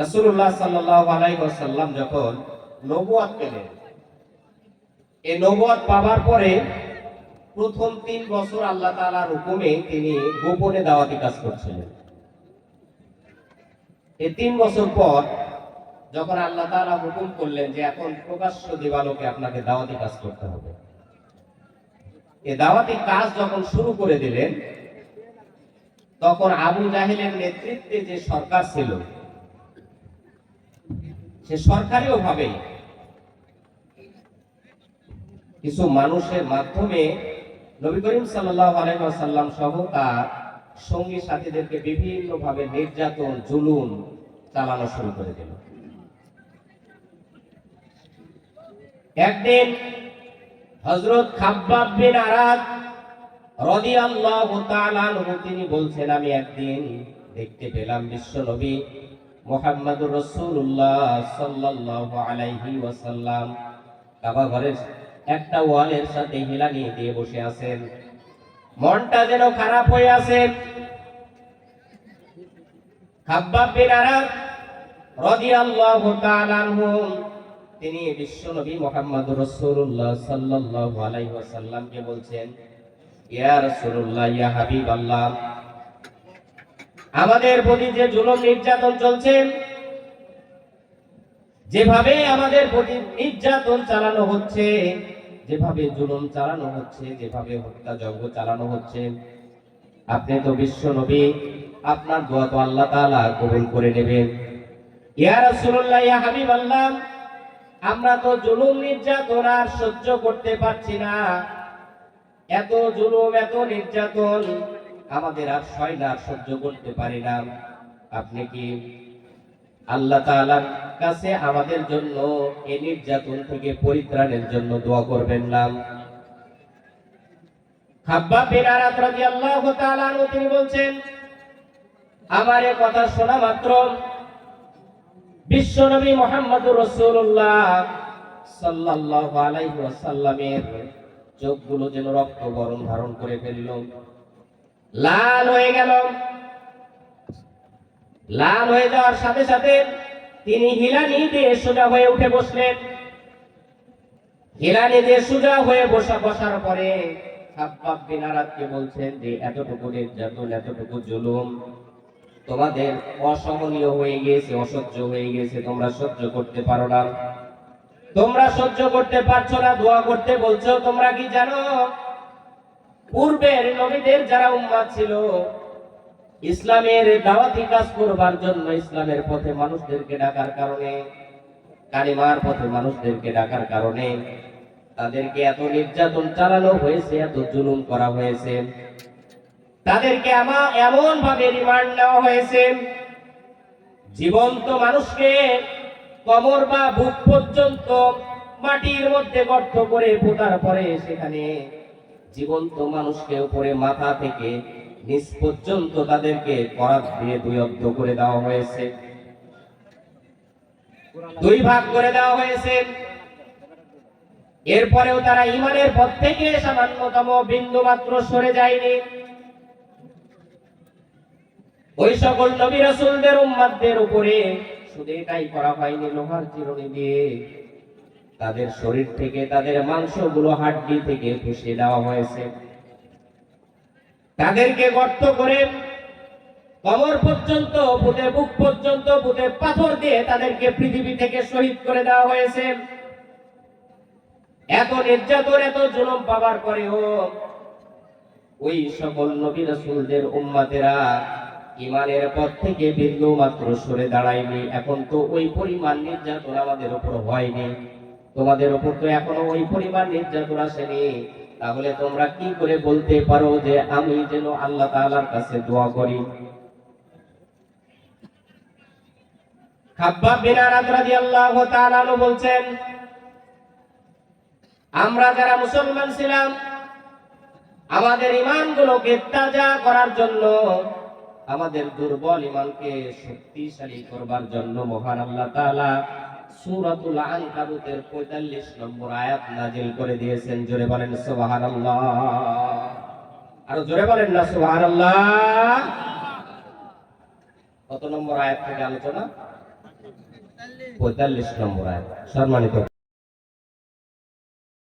রাসূলুল্লাহ সাল্লাল্লাহু আলাইহি যখন নবুয়াত পেলেন, এই নবুয়াত পাওয়ার পরে প্রথম তিন বছর আল্লাহ তাআলার হুকুমে তিনি গোপনে দাওয়াতি কাজ করছিলেন। এই তিন বছর পর যখন আল্লাহ তাআলা হুকুম করলেন যে এখন প্রকাশ্য দিবালোকে আপনাকে দাওয়াতি কাজ করতে হবে। এ দাওয়াতি কাজ যখন শুরু করে দিলেন, তখন আবু জাহেলের নেতৃত্বে যে সরকার ছিল সে সরকারিও ভাবে। কিছু মানুষের মাধ্যমে নবী করিম আলাইহি সহ তার সঙ্গী সাথীদেরকে বিভিন্ন ভাবে নির্যাতন, জুলুম চালানো শুরু করে দিল। একদিন হজরত খাব্বাব বিন রাদিয়াল্লাহু তাআলা তিনি বলছেন, আমি একদিন দেখতে পেলাম বিশ্ব নবী মুহাম্মদুর রাসূলুল্লাহ সাল্লাল্লাহু আলাইহি ওয়াসাল্লাম। কাবা ঘরের একটা ওয়ালের সাথে হিলানি দিয়ে বসে আছেন। মনটা যেন খারাপ হয়ে আছে। আনহু, তিনি ওয়াসাল্লামকে বলছেন, ইয়া রাসূলুল্লাহ, ইয়া আমাদের প্রতি যে জুলুম নির্যাতন চলছে, যেভাবে আমাদের প্রতি নির্যাতন চালানো হচ্ছে, যেভাবে জুলুম চালানো হচ্ছে, যেভাবে হত্যাযজ্ঞ চালানো হচ্ছে, আপনি তো বিশ্ব নবী, আপনার দোয়া তো আল্লাহ তাআলা কবুল করে নেবেন। ইয়া রাসূলুল্লাহ, ইয়া হাবিবাল্লাহ, আমরা তো জুলুম নির্যাতন আর সহ্য করতে পারছি না। এত জুলুম, এত নির্যাতন আমাদের আর সয় না সহ্য করতে পারি না। আপনি কি আল্লাহ তাআলার কাছে আমাদের জন্য এই নির্যাতন থেকে পরিত্রাণের জন্য দোয়া করবেন না? তিনি বলছেন, আমার এ কথা শোনা মাত্র বিশ্বনবী মোহাম্মদুর রাসূলুল্লাহ সাল্লাল্লাহু চোখগুলো যেন রক্ত বরণ ধারণ করে ফেলল। লাল হয়ে গেল। লাল হয়ে যাওয়ার সাথে সাথে তিনি হিলানি দিয়ে সোজা হয়ে উঠে বসলেন। হিলানি দিয়ে সোজা হয়ে বসা বসার পরে বলছেন যে, এতটুকু নির্যাতন, এতটুকু জুলুম তোমাদের অসহনীয় হয়ে গিয়েছে অসহ্য হয়ে গিয়েছে তোমরা সহ্য করতে পারো না। তোমরা সহ্য করতে পারছ না, দোয়া করতে বলছো, তোমরা কি জানো পূর্বের নবীদের যারা উম্মাদ ছিল, ইসলামের দাওয়াতি কাজ করবার জন্য ইসলামের পথে মানুষদেরকে ডাকার কারণে, কালিমার পথে মানুষদেরকে ডাকার কারণে তাদেরকে এত নির্যাতন চালানো হয়েছে, এত জুলুম করা হয়েছে। তাদেরকে আমার এমন ভাবে রিমান্ড নেওয়া হয়েছে, জীবন্ত মানুষকে কবর বা বুক পর্যন্ত মাটির মধ্যে গর্ত করে পোতার পরে সেখানে জীবন্ত মানুষকে উপরে মাথা থেকে নিচ পর্যন্ত তাদেরকে করাত দিয়ে দুই অব্দ করে দেওয়া হয়েছে। দুই ভাগ করে দেওয়া হয়েছে। এরপরেও তারা ইমানের পথ থেকে সামান্যতম বিন্দু মাত্র সরে যায়নি। ওই সকল নবী রাসূলদের উম্মাদদের উপরে শুধু এটাই করা হয়নি, লোহার চিরুনি দিয়ে। তাদের শরীর থেকে, তাদের মাংসগুলো হাড্ডি থেকে ফুসে দেওয়া হয়েছে। তাদেরকে গর্ত করে কবর পর্যন্ত বুধে বুক পর্যন্ত বুধে পাথর দিয়ে তাদেরকে পৃথিবী থেকে শহীদ করে দেওয়া হয়েছে। এত নির্যাতন, এত জুলুম পাবার পরেও ওই সকল নবী রাসূলদের উম্মাতেরা ইমানের পথ থেকে বিন্দু মাত্র সরে দাঁড়ায়নি। এখন তো ওই পরিমাণ নির্যাতন আমাদের উপর হয়নি। তোমাদের উপর তো এখনও ওই পরিমাণ নির্যাতন আসেনি। তাহলে তোমরা কি করে বলতে পারো যে আমি যেন আল্লাহ তাআলার কাছে দোয়া করি? খাব্বাব বিন আরাদ রাদিয়াল্লাহু তাআলা বলছেন, আমরা যারা মুসলমান ছিলাম, আমাদের ইমানগুলোকে তাজা করার জন্য, আমাদের দুর্বল ইমানকে শক্তিশালী করবার জন্য মহান আল্লাহ তাআলা সূরাতুল আনকাবুতের 45 নম্বর আয়াত নাজিল করে দিয়েছেন। জোরে বলেন, সুবহানাল্লাহ। আর জোরে বলেন না, সুবহানাল্লাহ। কত নম্বর আয়াত থেকে আলোচনা? পঁয়তাল্লিশ নম্বর আয়াত। সম্মানিত